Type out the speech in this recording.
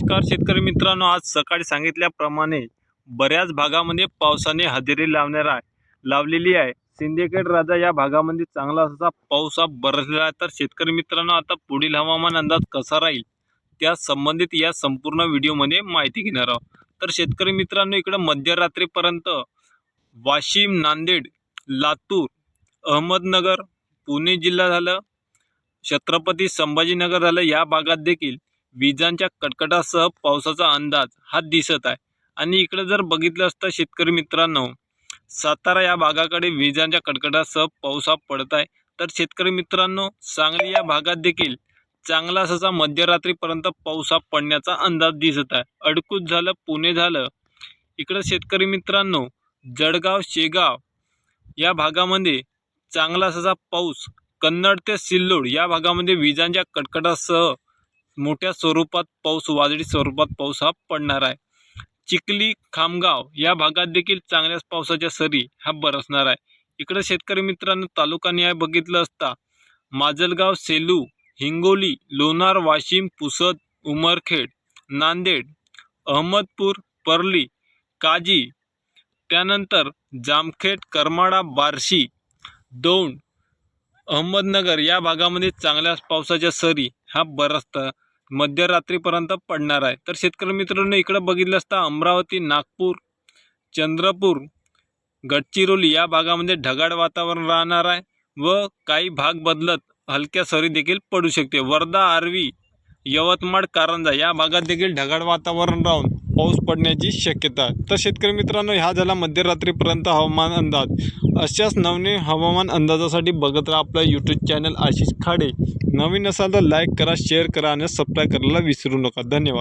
नमस्कार शेतकरी मित्रांनो आज सकाळी सांगितल्याप्रमाणे बऱ्याच भागामध्ये पावसाने हजेरी लावणार आहे लावलेली आहे. सिंदखेड राजा या भागामध्ये चांगला असा पाऊस हा बरसलेला आहे. तर शेतकरी मित्रांनो आता पुढील हवामान अंदाज कसा राहील? त्या संबंधित या संपूर्ण व्हिडिओमध्ये माहिती घेणार आहोत. तर शेतकरी मित्रांनो इकडं मध्यरात्रीपर्यंत वाशिम नांदेड लातूर अहमदनगर पुणे जिल्हा झालं छत्रपती संभाजीनगर झालं या भागात देखील विजांच्या कडकडासह पावसाचा अंदाज हा दिसत आहे. आणि इकडे जर बघितलं असतं शेतकरी मित्रांनो सातारा या भागाकडे विजांच्या कडकडासह पाऊस हा पडत आहे. तर शेतकरी मित्रांनो सांगली या भागात देखील चांगला असा मध्यरात्रीपर्यंत पाऊस हा पडण्याचा अंदाज दिसत आहे. अडकूत झालं पुणे झालं. इकडं शेतकरी मित्रांनो जळगाव शेगाव या भागामध्ये चांगला असा पाऊस कन्नड ते सिल्लोड या भागामध्ये विजांच्या कडकडासह मोठ्या स्वरूपात पाऊस वादळी स्वरूपात पाऊस हा पडणार आहे. चिखली खामगाव या भागात देखील चांगल्याच पावसाच्या सरी हा बरसणार आहे. इकडं शेतकरी मित्रांनो तालुका न्याय बघितलं असता माजलगाव सेलू हिंगोली लोणार वाशिम पुसद उमरखेड नांदेड अहमदपूर परली काजी त्यानंतर जामखेड करमाडा बार्शी दौंड अहमदनगर या भागामध्ये चांगल्याच पावसाच्या सरी हा बरसता मध्यरात्रीपर्यंत पडणार आहे. तर शेतकरी मित्रांनो इकडं बघितलं असता अमरावती नागपूर चंद्रपूर गडचिरोली या भागामध्ये ढगाळ वातावरण राहणार आहे व काही भाग बदलत हलक्या सरी देखील पडू शकते. वर्धा आर्वी यवतमाळ कारंजा या भागात देखील ढगाळ वातावरण राहून पाऊस पडण्याची शक्यता. तर शेतकरी मित्रांनो हा झाला मध्यरात्रीपर्यंत हवामान अंदाज. अशाच नवनवीन हवामान अंदाजासाठी बघत राहा आपलं यूट्यूब चॅनल आशिष खाडे. नवीन असाल तर लाईक करा शेअर करा आणि सबस्क्राईब करायला विसरू नका. धन्यवाद.